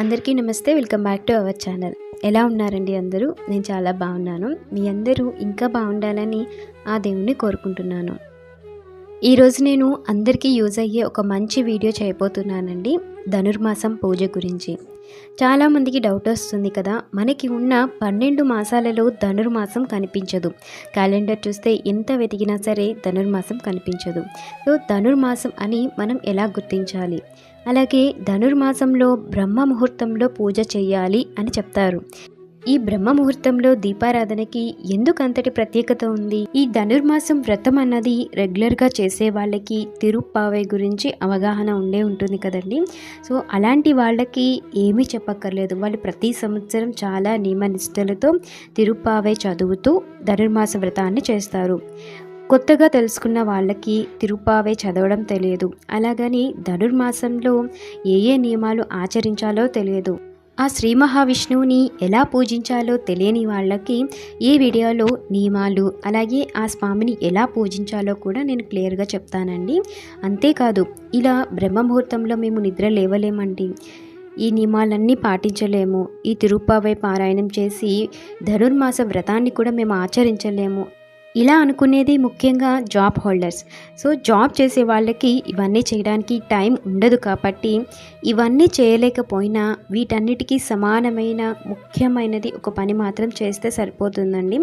అందరికీ నమస్తే welcome back to our channel. ఎలా ఉన్నారండి అందరూ? నేను చాలా బాగున్నాను. మీ అందరూ ఇంకా బాగుండాలని ఆ దేవుణ్ణి కోరుకుంటున్నాను. ఈరోజు నేను అందరికీ యూజ్ అయ్యే ఒక మంచి వీడియో చేయబోతున్నానండి ధనుర్మాసం పూజ గురించి. చాలామందికి డౌట్ వస్తుంది కదా మనకి ఉన్న పన్నెండు మాసాలలో ధనుర్మాసం కనిపించదు. క్యాలెండర్ చూస్తే ఎంత వెతికినా సరే ధనుర్మాసం కనిపించదు. సో ధనుర్మాసం అని మనం ఎలా గుర్తించాలి? అలాగే ధనుర్మాసంలో బ్రహ్మ ముహూర్తంలో పూజ చేయాలి అని చెప్తారు. ఈ బ్రహ్మ ముహూర్తంలో దీపారాధనకి ఎందుకు అంతటి ప్రత్యేకత ఉంది? ఈ ధనుర్మాసం వ్రతం అన్నది రెగ్యులర్గా చేసే వాళ్ళకి తిరుప్పావై గురించి అవగాహన ఉండే ఉంటుంది కదండి. సో అలాంటి వాళ్ళకి ఏమీ చెప్పక్కర్లేదు. వాళ్ళు ప్రతి సంవత్సరం చాలా నియమ నిష్టలతో తిరుప్పావై చదువుతూ ధనుర్మాస వ్రతాన్ని చేస్తారు. కొత్తగా తెలుసుకున్న వాళ్ళకి తిరుపావే చదవడం తెలియదు. అలాగని ధనుర్మాసంలో ఏ ఏ నియమాలు ఆచరించాలో తెలియదు. ఆ శ్రీ మహావిష్ణువుని ఎలా పూజించాలో తెలియని వాళ్ళకి ఈ వీడియోలో నియమాలు అలాగే ఆ స్వామిని ఎలా పూజించాలో కూడా నేను క్లియర్గా చెప్తానండి. అంతేకాదు ఇలా బ్రహ్మ ముహూర్తంలో మేము నిద్ర లేవలేమండి. ఈ నియమాలన్నీ పాటించలేము. ఈ తిరుప్పావై పారాయణం చేసి ధనుర్మాస వ్రతాన్ని కూడా మేము ఆచరించలేము. ఇలా అనుకునేది ముఖ్యంగా జాబ్ హోల్డర్స్. సో జాబ్ చేసే వాళ్ళకి ఇవన్నీ చేయడానికి టైం ఉండదు కాబట్టి ఇవన్నీ చేయలేకపోయినా వీటన్నిటికీ సమానమైన ముఖ్యమైనది ఒక పని మాత్రం చేస్తే సరిపోతుందండి.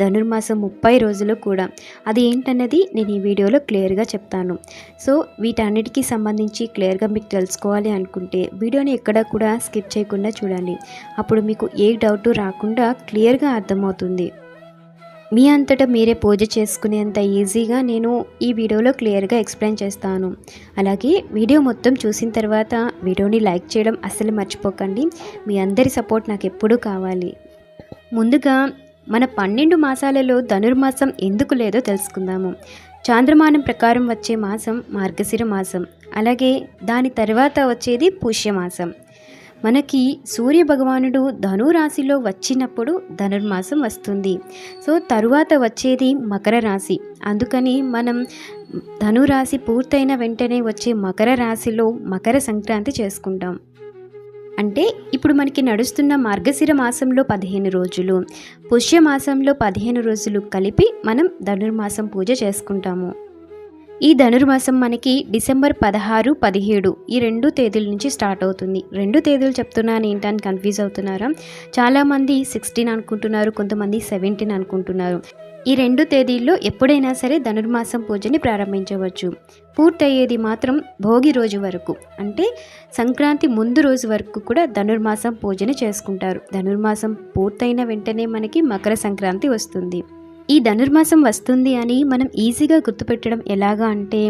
ధనుర్మాసం ముప్పై రోజులు కూడా. అది ఏంటన్నది నేను ఈ వీడియోలో క్లియర్గా చెప్తాను. సో వీటన్నిటికీ సంబంధించి క్లియర్గా మీకు తెలుసుకోవాలి అనుకుంటే వీడియోని ఎక్కడ కూడా స్కిప్ చేయకుండా చూడండి. అప్పుడు మీకు ఏ డౌట్ రాకుండా క్లియర్గా అర్థమవుతుంది. మీ అంతటా మీరే పూజ చేసుకునేంత ఈజీగా నేను ఈ వీడియోలో క్లియర్గా ఎక్స్ప్లెయిన్ చేస్తాను. అలాగే వీడియో మొత్తం చూసిన తర్వాత వీడియోని లైక్ చేయడం అస్సలు మర్చిపోకండి. మీ అందరి సపోర్ట్ నాకు ఎప్పుడూ కావాలి. ముందుగా మన పన్నెండు మాసాలలో ధనుర్మాసం ఎందుకు లేదో తెలుసుకుందాము. చాంద్రమానం ప్రకారం వచ్చే మాసం మార్గశిర మాసం. అలాగే దాని తర్వాత వచ్చేది పుష్యమాసం. మనకి సూర్య భగవానుడు ధనురాశిలో వచ్చినప్పుడు ధనుర్మాసం వస్తుంది. సో తరువాత వచ్చేది మకర రాశి. అందుకని మనం ధనురాశి పూర్తయిన వెంటనే వచ్చే మకర రాశిలో మకర సంక్రాంతి చేసుకుంటాం. అంటే ఇప్పుడు మనకి నడుస్తున్న మార్గశిర మాసంలో పదిహేను రోజులు పుష్యమాసంలో పదిహేను రోజులు కలిపి మనం ధనుర్మాసం పూజ చేసుకుంటాము. ఈ ధనుర్మాసం మనకి డిసెంబర్ పదహారు పదిహేడు ఈ రెండు తేదీల నుంచి స్టార్ట్ అవుతుంది. రెండు తేదీలు చెప్తున్నాను ఏంటని కన్ఫ్యూజ్ అవుతున్నారా? చాలామంది సిక్స్టీన్ అనుకుంటున్నారు కొంతమంది సెవెంటీన్ అనుకుంటున్నారు. ఈ రెండు తేదీల్లో ఎప్పుడైనా సరే ధనుర్మాసం పూజని ప్రారంభించవచ్చు. పూర్తయ్యేది మాత్రం భోగి రోజు వరకు. అంటే సంక్రాంతి ముందు రోజు వరకు కూడా ధనుర్మాసం పూజని చేసుకుంటారు. ధనుర్మాసం పూర్తయిన వెంటనే మనకి మకర సంక్రాంతి వస్తుంది. ఈ ధనుర్మాసం వస్తుంది అని మనం ఈజీగా గుర్తుపెట్టడం ఎలాగా అంటే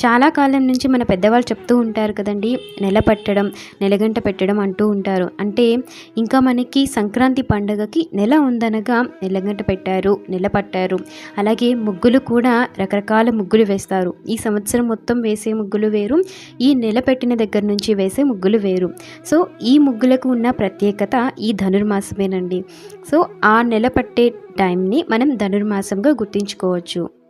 చాలా కాలం నుంచి మన పెద్దవాళ్ళు చెప్తూ ఉంటారు కదండి నెల పట్టడం నెలగంట పెట్టడం అంటూ ఉంటారు. అంటే ఇంకా మనకి సంక్రాంతి పండగకి నెల ఉందనగా నెలగంట పెట్టారు నెల పట్టారు. అలాగే ముగ్గులు కూడా రకరకాల ముగ్గులు వేస్తారు. ఈ సంవత్సరం మొత్తం వేసే ముగ్గులు వేరు ఈ నెల పెట్టిన దగ్గర నుంచి వేసే ముగ్గులు వేరు. సో ఈ ముగ్గులకు ఉన్న ప్రత్యేకత ఈ ధనుర్మాసమేనండి. సో ఆ నెల పట్టే టైంని మనం ధనుర్మాసంగా గుర్తించుకోవచ్చు.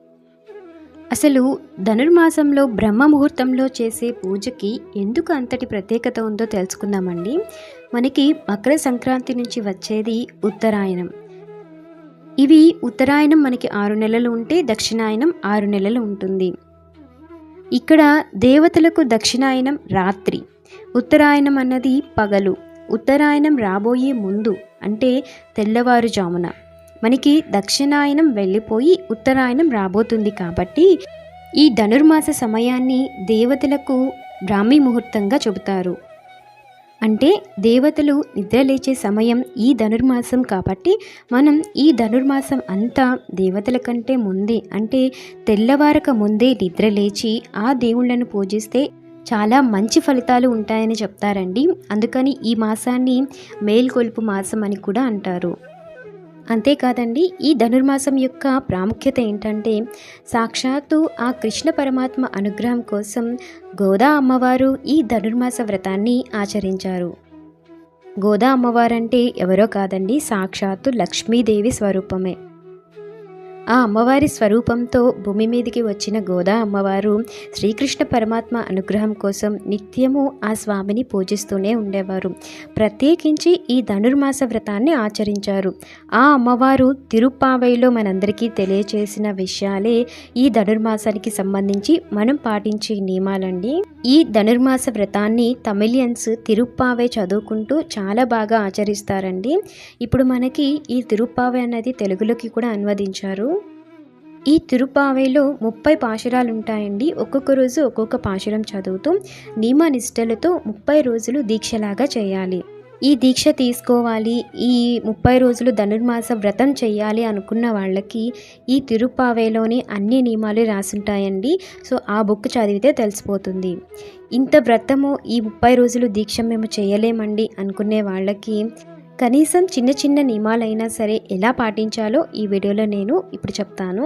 అసలు ధనుర్మాసంలో బ్రహ్మ ముహూర్తంలో చేసే పూజకి ఎందుకు అంతటి ప్రత్యేకత ఉందో తెలుసుకుందామండి. మనకి మకర సంక్రాంతి నుంచి వచ్చేది ఉత్తరాయణం. ఇవి ఉత్తరాయణం మనకి ఆరు నెలలు ఉంటే దక్షిణాయనం ఆరు నెలలు ఉంటుంది. ఇక్కడ దేవతలకు దక్షిణాయనం రాత్రి. ఉత్తరాయణం అన్నది పగలు. ఉత్తరాయణం రాబోయే ముందు అంటే తెల్లవారుజామున. మనకి దక్షిణాయనం వెళ్ళిపోయి ఉత్తరాయణం రాబోతుంది కాబట్టి ఈ ధనుర్మాస సమయాన్ని దేవతలకు బ్రాహ్మీ ముహూర్తంగా చెబుతారు. అంటే దేవతలు నిద్రలేచే సమయం ఈ ధనుర్మాసం కాబట్టి మనం ఈ ధనుర్మాసం అంతా దేవతల కంటే ముందే అంటే తెల్లవారక ముందే నిద్రలేచి ఆ దేవుళ్ళను పూజిస్తే చాలా మంచి ఫలితాలు ఉంటాయని చెప్తారండి. అందుకని ఈ మాసాన్ని మేల్కొల్పు మాసం అని కూడా అంటారు. అంతేకాదండి ఈ ధనుర్మాసం యొక్క ప్రాముఖ్యత ఏంటంటే సాక్షాత్తు ఆ కృష్ణ పరమాత్మ అనుగ్రహం కోసం గోదా అమ్మవారు ఈ ధనుర్మాస వ్రతాన్ని ఆచరించారు. గోదా అమ్మవారంటే ఎవరో కాదండి సాక్షాత్తు లక్ష్మీదేవి స్వరూపమే. ఆ అమ్మవారి స్వరూపంతో భూమి మీదికి వచ్చిన గోదా అమ్మవారు శ్రీకృష్ణ పరమాత్మ అనుగ్రహం కోసం నిత్యము ఆ స్వామిని పూజిస్తూనే ఉండేవారు. ప్రత్యేకించి ఈ ధనుర్మాస వ్రతాన్ని ఆచరించారు. ఆ అమ్మవారు తిరుప్పావైలో మనందరికీ తెలియచేసిన విషయాలే ఈ ధనుర్మాసానికి సంబంధించి మనం పాటించే నియమాలండి. ఈ ధనుర్మాస వ్రతాన్ని తమిళియన్స్ తిరుప్పావై చదువుకుంటూ చాలా బాగా ఆచరిస్తారండి. ఇప్పుడు మనకి ఈ తిరుప్పావై అనేది తెలుగులోకి కూడా అనువదించారు. ఈ తిరుపావైలో ముప్పై పాశురాలు ఉంటాయండి ఒక్కొక్క రోజు ఒక్కొక్క పాశురం చదువుతూ నియమ నిష్ఠలతో ముప్పై రోజులు దీక్షలాగా చేయాలి. ఈ దీక్ష తీసుకోవాలి ఈ ముప్పై రోజులు ధనుర్మాస వ్రతం చేయాలి అనుకున్న వాళ్ళకి ఈ తిరుపావేలోని అన్ని నియమాలు రాసుంటాయండి. సో ఆ బుక్ చదివితే తెలిసిపోతుంది. ఇంత వ్రతము ఈ ముప్పై రోజులు దీక్ష మేము చేయలేమండి అనుకునే వాళ్ళకి కనీసం చిన్న చిన్న నియమాలైనా సరే ఎలా పాటించాలో ఈ వీడియోలో నేను ఇప్పుడు చెప్తాను.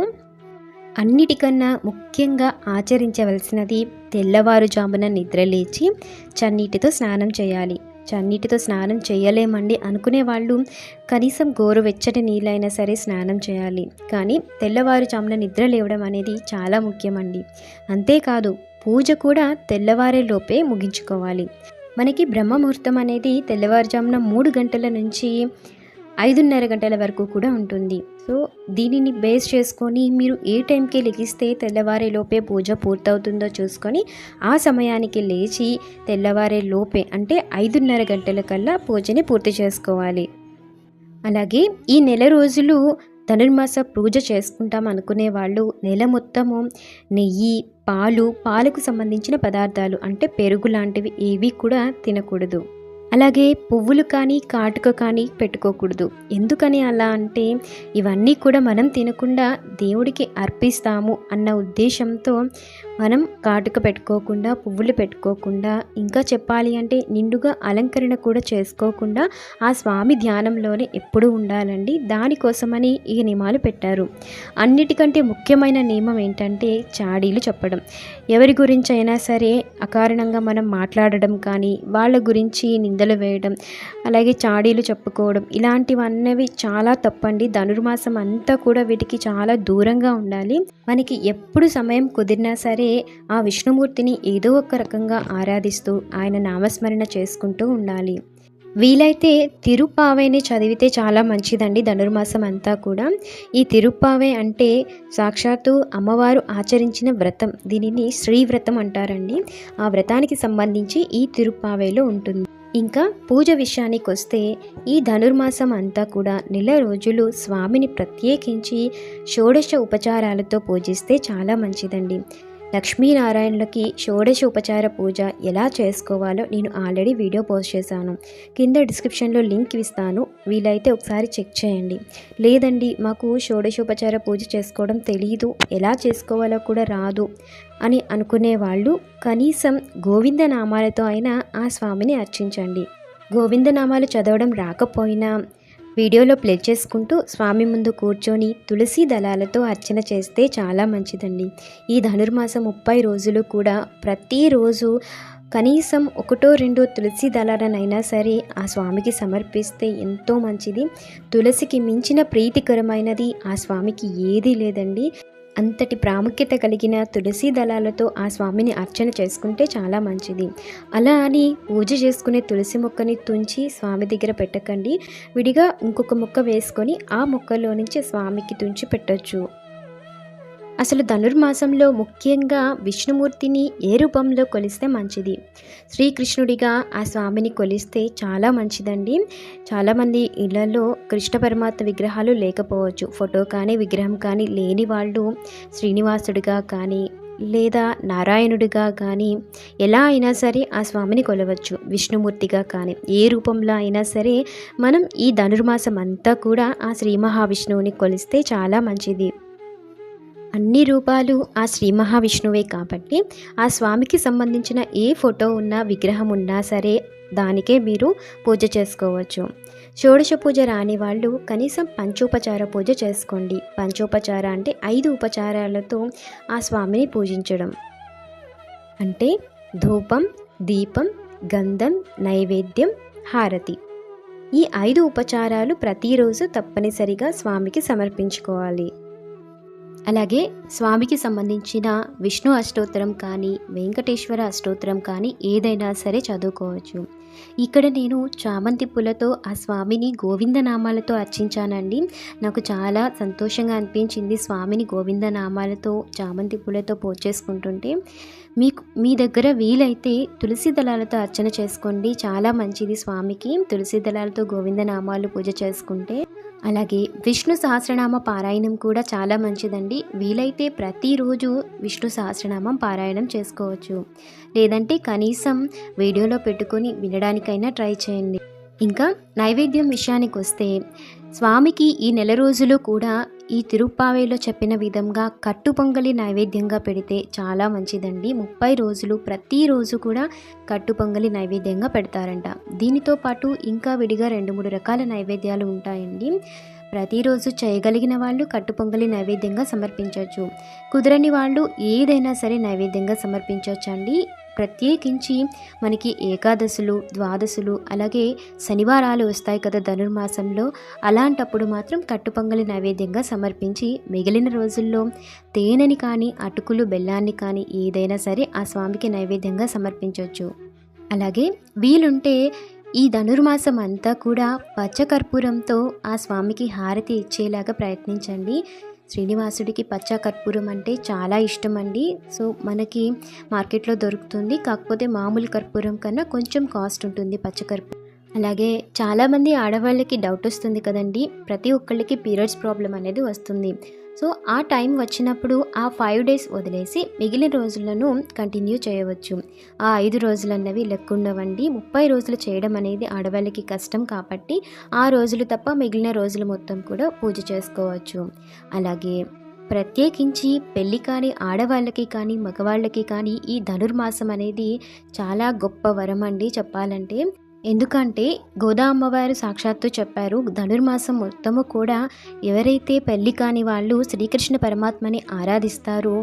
అన్నిటికన్నా ముఖ్యంగా ఆచరించవలసినది తెల్లవారుజామున నిద్రలేచి చన్నీటితో స్నానం చేయాలి. చన్నీటితో స్నానం చేయలేమండి అనుకునే వాళ్ళు కనీసం గోరువెచ్చటి నీళ్ళైనా సరే స్నానం చేయాలి. కానీ తెల్లవారుజామున నిద్ర లేవడం అనేది చాలా ముఖ్యమండి. అంతేకాదు పూజ కూడా తెల్లవారే లోపే ముగించుకోవాలి. మనకి బ్రహ్మముహూర్తం అనేది తెల్లవారుజామున మూడు గంటల నుంచి ఐదున్నర గంటల వరకు కూడా ఉంటుంది. సో దీనిని బేస్ చేసుకొని మీరు ఏ టైంకి లెగిస్తే తెల్లవారే లోపే పూజ పూర్తవుతుందో చూసుకొని ఆ సమయానికి లేచి తెల్లవారే లోపే అంటే ఐదున్నర గంటల కల్లా పూజని పూర్తి చేసుకోవాలి. అలాగే ఈ నెల రోజులు ధనుర్మాస పూజ చేసుకుంటాం అనుకునే వాళ్ళు నెల మొత్తము నెయ్యి పాలు పాలకు సంబంధించిన పదార్థాలు అంటే పెరుగు లాంటివి ఏవి కూడా తినకూడదు. అలాగే పువ్వులు కానీ కాటుక కానీ పెట్టుకోకూడదు. ఎందుకని అలా అంటే ఇవన్నీ కూడా మనం తినకుండా దేవుడికి అర్పిస్తాము అన్న ఉద్దేశంతో మనం కాటుక పెట్టుకోకుండా పువ్వులు పెట్టుకోకుండా ఇంకా చెప్పాలి అంటే నిండుగా అలంకరణ కూడా చేసుకోకుండా ఆ స్వామి ధ్యానంలోనే ఎప్పుడూ ఉండాలండి. దానికోసమని ఈ నియమాలు పెట్టారు. అన్నిటికంటే ముఖ్యమైన నియమం ఏంటంటే చాడీలు చెప్పడం. ఎవరి గురించి అయినా సరే అకారణంగా మనం మాట్లాడడం కానీ వాళ్ళ గురించి నిందలు వేయడం అలాగే చాడీలు చెప్పుకోవడం ఇలాంటివన్నవి చాలా తప్పండి. ధనుర్మాసం అంతా కూడా వీటికి చాలా దూరంగా ఉండాలి. మనకి ఎప్పుడు సమయం కుదిరినా సరే ఆ విష్ణుమూర్తిని ఏదో ఒక రకంగా ఆరాధిస్తూ ఆయన నామస్మరణ చేసుకుంటూ ఉండాలి. వీలైతే తిరుప్పావేని చదివితే చాలా మంచిదండి ధనుర్మాసం అంతా కూడా. ఈ తిరుప్పావే అంటే సాక్షాత్తు అమ్మవారు ఆచరించిన వ్రతం. దీనిని శ్రీవ్రతం అంటారండి. ఆ వ్రతానికి సంబంధించి ఈ తిరుప్పావేలో ఉంటుంది. ఇంకా పూజ విషయానికి వస్తే ఈ ధనుర్మాసం అంతా కూడా నెల రోజులు స్వామిని ప్రత్యేకించి షోడశ ఉపచారాలతో పూజిస్తే చాలా మంచిదండి. లక్ష్మీనారాయణులకి షోడశోపచార పూజ ఎలా చేసుకోవాలో నేను ఆల్రెడీ వీడియో పోస్ట్ చేశాను. కింద డిస్క్రిప్షన్లో లింక్ ఇస్తాను. వీలైతే ఒకసారి చెక్ చేయండి. లేదండి మాకు షోడశోపచార పూజ చేసుకోవడం తెలియదు ఎలా చేసుకోవాలో కూడా రాదు అని అనుకునేవాళ్ళు. కనీసం గోవింద నామాలతో అయినా ఆ స్వామిని అర్చించండి. గోవిందనామాలు చదవడం రాకపోయినా వీడియోలో ప్లే చేసుకుంటూ స్వామి ముందు కూర్చొని తులసి దళాలతో అర్చన చేస్తే చాలా మంచిదండి. ఈ ధనుర్మాసం ముప్పై రోజులు కూడా ప్రతిరోజు కనీసం ఒకటో రెండో తులసి దళాలనైనా సరే ఆ స్వామికి సమర్పిస్తే ఎంతో మంచిది. తులసికి మించిన ప్రీతికరమైనది ఆ స్వామికి ఏదీ లేదండి. అంతటి ప్రాముఖ్యత కలిగిన తులసి దళాలతో ఆ స్వామిని అర్చన చేసుకుంటే చాలా మంచిది. అలా అని పూజ చేసుకునే తులసి మొక్కని తుంచి స్వామి దగ్గర పెట్టకండి. విడిగా ఇంకొక మొక్క వేసుకొని ఆ మొక్కలో నుంచి స్వామికి తుంచి పెట్టచ్చు. అసలు ధనుర్మాసంలో ముఖ్యంగా విష్ణుమూర్తిని ఏ రూపంలో కొలిస్తే మంచిది? శ్రీకృష్ణుడిగా ఆ స్వామిని కొలిస్తే చాలా మంచిదండి. చాలామంది ఇళ్ళలో కృష్ణ పరమాత్మ విగ్రహాలు లేకపోవచ్చు. ఫోటో కానీ విగ్రహం కానీ లేని వాళ్ళు శ్రీనివాసుడిగా కానీ లేదా నారాయణుడిగా కానీ ఎలా అయినా సరే ఆ స్వామిని కొలవచ్చు. విష్ణుమూర్తిగా కానీ ఏ రూపంలో అయినా సరే మనం ఈ ధనుర్మాసం అంతా కూడా ఆ శ్రీ మహావిష్ణువుని కొలిస్తే చాలా మంచిది. అన్ని రూపాలు ఆ శ్రీ మహావిష్ణువే కాబట్టి ఆ స్వామికి సంబంధించిన ఏ ఫోటో ఉన్నా విగ్రహం ఉన్నా సరే దానికే మీరు పూజ చేసుకోవచ్చు. షోడశ పూజ రాని వాళ్ళు కనీసం పంచోపచార పూజ చేసుకోండి. పంచోపచార అంటే ఐదు ఉపచారాలతో ఆ స్వామిని పూజించడం. అంటే ధూపం దీపం గంధం నైవేద్యం హారతి. ఈ ఐదు ఉపచారాలు ప్రతిరోజు తప్పనిసరిగా స్వామికి సమర్పించుకోవాలి. అలాగే స్వామికి సంబంధించిన విష్ణు అష్టోత్తరం కానీ వెంకటేశ్వర అష్టోత్తరం కానీ ఏదైనా సరే చదువుకోవచ్చు. ఇక్కడ నేను చామంతి పూలతో ఆ స్వామిని గోవిందనామాలతో అర్చించానండి. నాకు చాలా సంతోషంగా అనిపించింది స్వామిని గోవిందనామాలతో చామంతి పూలతో పోచేసుకుంటుంటే మీకు మీ దగ్గర వీలైతే తులసి దళాలతో అర్చన చేసుకోండి. చాలా మంచిది స్వామికి. తులసి దళాలతో గోవిందనామాలు పూజ చేసుకుంటే. అలాగే విష్ణు సహస్రనామ పారాయణం కూడా చాలా మంచిదండి. వీలైతే ప్రతిరోజు విష్ణు సహస్రనామం పారాయణం చేసుకోవచ్చు. లేదంటే కనీసం వీడియోలో పెట్టుకొని వినడానికైనా ట్రై చేయండి. ఇంకా నైవేద్యం విషయానికి వస్తే స్వామికి ఈ నెల రోజులు కూడా ఈ తిరుప్పావేలో చెప్పిన విధంగా కట్టు పొంగలి నైవేద్యంగా పెడితే చాలా మంచిదండి. ముప్పై రోజులు ప్రతిరోజు కూడా కట్టు పొంగలి నైవేద్యంగా పెడతారంట. దీనితో పాటు ఇంకా విడిగా రెండు మూడు రకాల నైవేద్యాలు ఉంటాయండి. ప్రతిరోజు చేయగలిగిన వాళ్ళు కట్టు పొంగలి నైవేద్యంగా సమర్పించవచ్చు. కుదరని వాళ్ళు ఏదైనా సరే నైవేద్యంగా సమర్పించవచ్చు అండి ప్రత్యేకించి మనకి ఏకాదశులు ద్వాదశులు అలాగే శనివారాలు వస్తాయి కదా ధనుర్మాసంలో. అలాంటప్పుడు మాత్రం కట్టుపొంగలి నైవేద్యంగా సమర్పించి మిగిలిన రోజుల్లో తేనెని కానీ అటుకులు బెల్లాన్ని కానీ ఏదైనా సరే ఆ స్వామికి నైవేద్యంగా సమర్పించవచ్చు అలాగే వీలుంటే ఈ ధనుర్మాసం అంతా కూడా పచ్చకర్పూరంతో ఆ స్వామికి హారతి ఇచ్చేలాగా ప్రయత్నించండి. శ్రీనివాసుడికి పచ్చ కర్పూరం అంటే చాలా ఇష్టం అండి సో మనకి మార్కెట్లో దొరుకుతుంది. కాకపోతే మామూలు కర్పూరం కన్నా కొంచెం కాస్ట్ ఉంటుంది పచ్చ కర్పూరం. అలాగే చాలామంది ఆడవాళ్ళకి డౌట్ వస్తుంది కదండి. ప్రతి ఒక్కళ్ళకి పీరియడ్స్ ప్రాబ్లం అనేది వస్తుంది. సో ఆ టైం వచ్చినప్పుడు ఆ ఫైవ్ డేస్ వదిలేసి మిగిలిన రోజులను కంటిన్యూ చేయవచ్చు. ఆ ఐదు రోజులు అన్నవి లెక్కుండవండి ముప్పై రోజులు చేయడం అనేది ఆడవాళ్ళకి కష్టం కాబట్టి ఆ రోజులు తప్ప మిగిలిన రోజులు మొత్తం కూడా పూజ చేసుకోవచ్చు. అలాగే ప్రత్యేకించి పెళ్ళి కానీ ఆడవాళ్ళకి కానీ మగవాళ్ళకి కానీ ఈ ధనుర్మాసం అనేది చాలా గొప్ప వరం అండి చెప్పాలంటే. ఎందుకంటే గోదా అమ్మవారు సాక్షాత్తు చెప్పారు ధనుర్మాసం మొత్తము కూడా ఎవరైతే పెళ్ళి కాని వాళ్ళు శ్రీకృష్ణ పరమాత్మని ఆరాధిస్తారో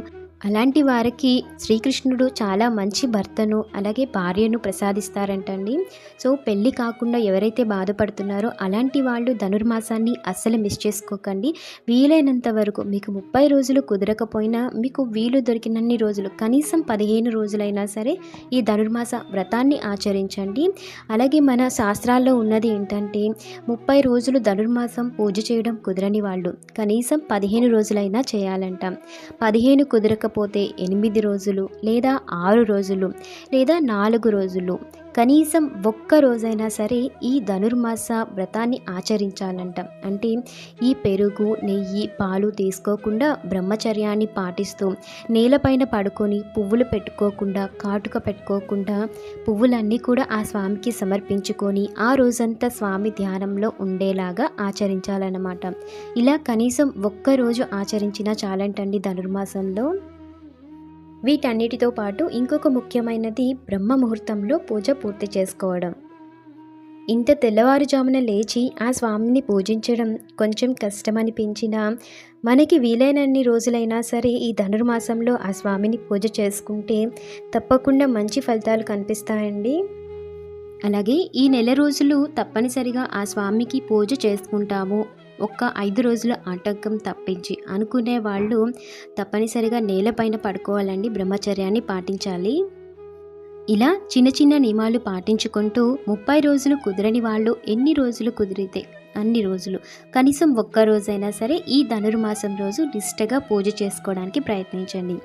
అలాంటి వారికి శ్రీకృష్ణుడు చాలా మంచి భర్తను అలాగే భార్యను ప్రసాదిస్తారంటండి. సో పెళ్ళి కాకుండా ఎవరైతే బాధపడుతున్నారో అలాంటి వాళ్ళు ధనుర్మాసాన్ని అస్సలు మిస్ చేసుకోకండి. వీలైనంత వరకు మీకు ముప్పై రోజులు కుదరకపోయినా మీకు వీలు దొరికినన్ని రోజులు కనీసం పదిహేను రోజులైనా సరే ఈ ధనుర్మాస వ్రతాన్ని ఆచరించండి. అలాగే మన శాస్త్రాల్లో ఉన్నది ఏంటంటే ముప్పై రోజులు ధనుర్మాసం పూజ చేయడం కుదరని వాళ్ళు కనీసం పదిహేను రోజులైనా చేయాలంట. పదిహేను కుదరక లేకపోతే ఎనిమిది రోజులు లేదా ఆరు రోజులు లేదా నాలుగు రోజులు. కనీసం ఒక్క రోజైనా సరే ఈ ధనుర్మాస వ్రతాన్ని ఆచరించాలంట. అంటే ఈ పెరుగు నెయ్యి పాలు తీసుకోకుండా బ్రహ్మచర్యాన్ని పాటిస్తూ నేలపైన పడుకొని పువ్వులు పెట్టుకోకుండా కాటుక పెట్టుకోకుండా పువ్వులన్నీ కూడా ఆ స్వామికి సమర్పించుకొని ఆ రోజంతా స్వామి ధ్యానంలో ఉండేలాగా ఆచరించాలన్నమాట. ఇలా కనీసం ఒక్క రోజు ఆచరించినా చాలంటండి ధనుర్మాసంలో. వీటన్నిటితో పాటు ఇంకొక ముఖ్యమైనది బ్రహ్మ ముహూర్తంలో పూజ పూర్తి చేసుకోవడం. ఇంత తెల్లవారుజామున లేచి ఆ స్వామిని పూజించడం కొంచెం కష్టమనిపించినా మనకి వీలైనన్ని రోజులైనా సరే ఈ ధనుర్మాసంలో ఆ స్వామిని పూజ చేసుకుంటే తప్పకుండా మంచి ఫలితాలు కనిపిస్తాయండి. అలాగే ఈ నెల రోజులు తప్పనిసరిగా ఆ స్వామికి పూజ చేసుకుంటాము. ఒక్క ఐదు రోజుల ఆటంకం తప్పించి అనుకునే వాళ్ళు తప్పనిసరిగా నేలపైన పడుకోవాలండి బ్రహ్మచర్యాన్ని పాటించాలి. ఇలా చిన్న చిన్న నియమాలు పాటించుకుంటూ ముప్పై రోజులు కుదరని వాళ్ళు ఎన్ని రోజులు కుదిరితే అన్ని రోజులు కనీసం ఒక్క రోజైనా సరే ఈ ధనుర్మాసం రోజు నిష్టగా పూజ చేసుకోవడానికి ప్రయత్నించండి.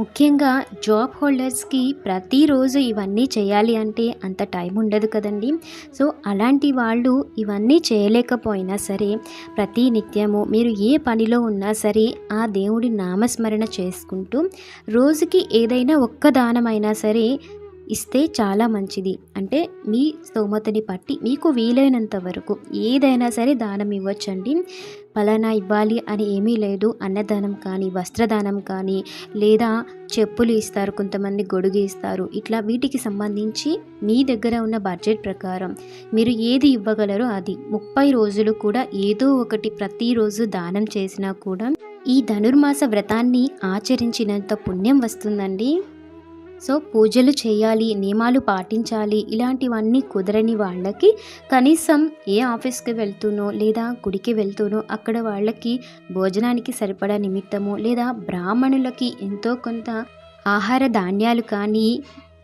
ముఖ్యంగా జాబ్ హోల్డర్స్కి ప్రతిరోజు ఇవన్నీ చేయాలి అంటే అంత టైం ఉండదు కదండి. సో అలాంటి వాళ్ళు ఇవన్నీ చేయలేకపోయినా సరే ప్రతి నిత్యము మీరు ఏ పనిలో ఉన్నా సరే ఆ దేవుడి నామస్మరణ చేసుకుంటూ రోజుకి ఏదైనా ఒక్క దానమైనా సరే ఇస్తే చాలా మంచిది. అంటే మీ స్తోమతని బట్టి మీకు వీలైనంత వరకు ఏదైనా సరే దానం ఇవ్వచ్చండి. ఫలానా ఇవ్వాలి అని ఏమీ లేదు. అన్నదానం కానీ వస్త్రదానం కానీ లేదా చెప్పులు ఇస్తారు కొంతమంది గొడుగు ఇస్తారు. ఇట్లా వీటికి సంబంధించి మీ దగ్గర ఉన్న బడ్జెట్ ప్రకారం మీరు ఏది ఇవ్వగలరో అది. ముప్పై రోజులు కూడా ఏదో ఒకటి ప్రతిరోజు దానం చేసినా కూడా ఈ ధనుర్మాస వ్రతాన్ని ఆచరించినంత పుణ్యం వస్తుందండి. సో పూజలు చేయాలి నియమాలు పాటించాలి ఇలాంటివన్నీ కుదరని వాళ్ళకి కనీసం ఏ ఆఫీస్కి వెళ్తూనో లేదా గుడికి వెళ్తూనో అక్కడ వాళ్ళకి భోజనానికి సరిపడా నిమిత్తము లేదా బ్రాహ్మణులకి ఎంతో కొంత ఆహార ధాన్యాలు కానీ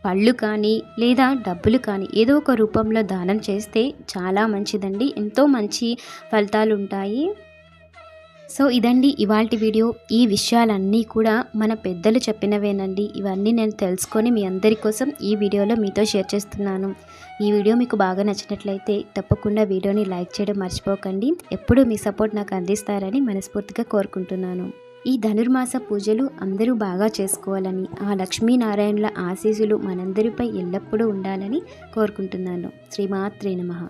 పళ్ళు కానీ లేదా డబ్బులు కానీ ఏదో ఒక రూపంలో దానం చేస్తే చాలా మంచిదండి. ఎంతో మంచి ఫలితాలు ఉంటాయి సో ఇదండి ఇవాల్టి వీడియో. ఈ విషయాలన్నీ కూడా మన పెద్దలు చెప్పినవేనండి. ఇవన్నీ నేను తెలుసుకొని మీ అందరి కోసం ఈ వీడియోలో మీతో షేర్ చేస్తున్నాను. ఈ వీడియో మీకు బాగా నచ్చినట్లయితే తప్పకుండా వీడియోని లైక్ చేయడం మర్చిపోకండి. ఎప్పుడూ మీ సపోర్ట్ నాకు అందిస్తారని మనస్ఫూర్తిగా కోరుకుంటున్నాను. ఈ ధనుర్మాస పూజలు అందరూ బాగా చేసుకోవాలని ఆ లక్ష్మీనారాయణుల ఆశీస్సులు మనందరిపై ఎల్లప్పుడూ ఉండాలని కోరుకుంటున్నాను. శ్రీమాత్రే నమః.